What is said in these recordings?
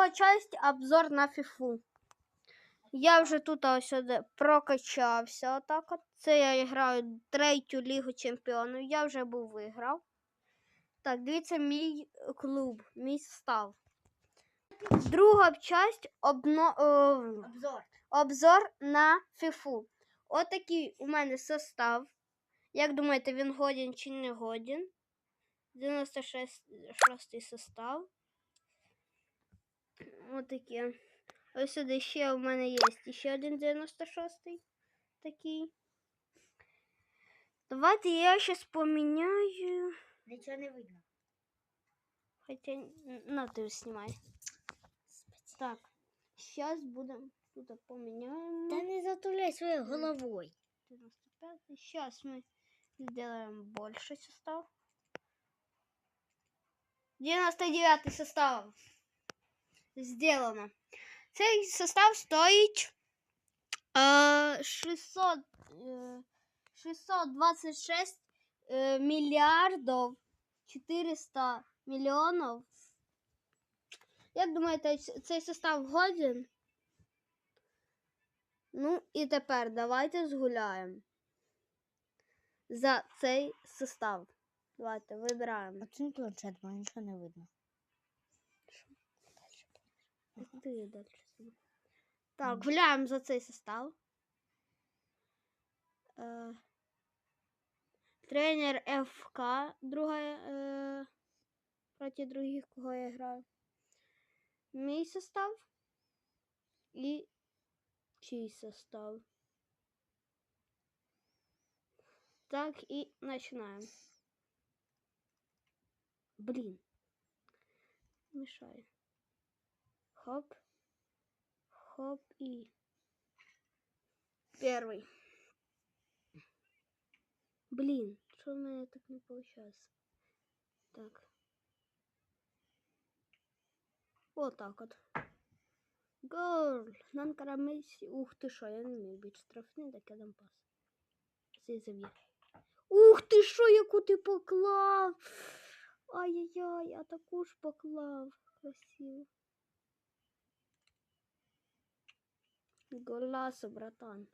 друга часть обзор на фіфу. Я вже тут ось прокачався. Отак от. Це я граю третю лігу чемпіонів. Я вже був виграв. Так, дивіться, мій клуб, мій став. Друга часть обно... Обзор. обзор на фіфу. Отакий у мене состав. Як думаєте, він годен чи не годен? 96 состав. Отаке. Ось сюди ще у мене є ще один 96-й такий. Давайте я зараз поміняю. Нічого не видно. Хоча на ти знімай. Так, зараз будемо тут поміняємо. Та не затуляй своєю головою. 95. Сейчас мы сделаем больше состав. 99 состав. Сделано. Цей состав стоїть е, 600, е, 626 е, мільярдів 400 мільйонів. Як думаєте, цей состав годен? Ну і тепер давайте згуляємо за цей состав. Давайте вибираємо. Оцінь планшет, бо нічого не видно. Ти далі. Так, гуляємо за цей состав. Е, тренер ФК, друга, е, проти других, кого я граю. Мій состав і чий состав. Так і починаємо. Блін. Мішає. Хоп. Хоп и первый. Блин, что у меня так не получается? Так. Вот так вот. Гол! Нан карамельсі. Ух ти що, я не вмію бути штрафний, так я дам пас. Цей заб'є. Ух ти що, яку ти поклав! Ай-яй-яй, я таку ж поклав. Красиво. Голасо, братан.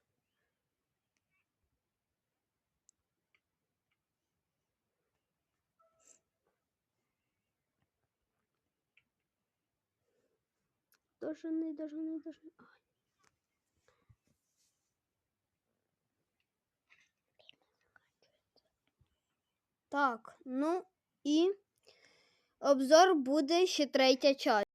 Дожени, дожени, дожени. Ай. Так, ну і обзор буде ще третя часть.